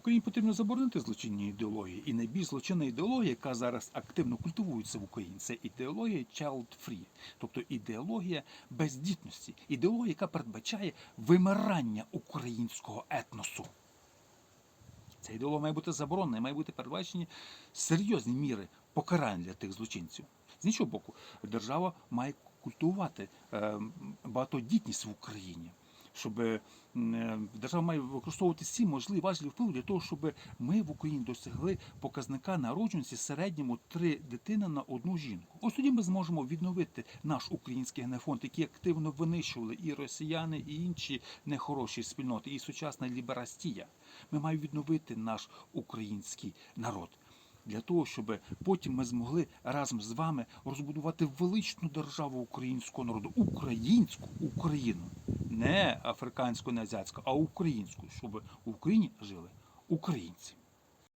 Україні потрібно заборонити злочинні ідеології. І найбільш злочинна ідеологія, яка зараз активно культивується в Україні, це ідеологія child free, тобто ідеологія бездітності, ідеологія, яка передбачає вимирання українського етносу. Ця ідеологія має бути заборонена, має бути передбачені серйозні міри покарань для тих злочинців. З іншого боку, держава має культивувати е, багатодітність в Україні. Щоб е, держава має використовувати всі можливі важливі впливи для того, щоб ми в Україні досягли показника народженості середньому три дитини на одну жінку. Ось тоді ми зможемо відновити наш український генофонд, який активно винищували і росіяни, і інші нехороші спільноти, і сучасна ліберастія. Ми маємо відновити наш український народ. Для того, щоб потім ми змогли разом з вами розбудувати величну державу українського народу, українську? Україну, не африканську, не азіатську, а українську, щоб в Україні жили українці.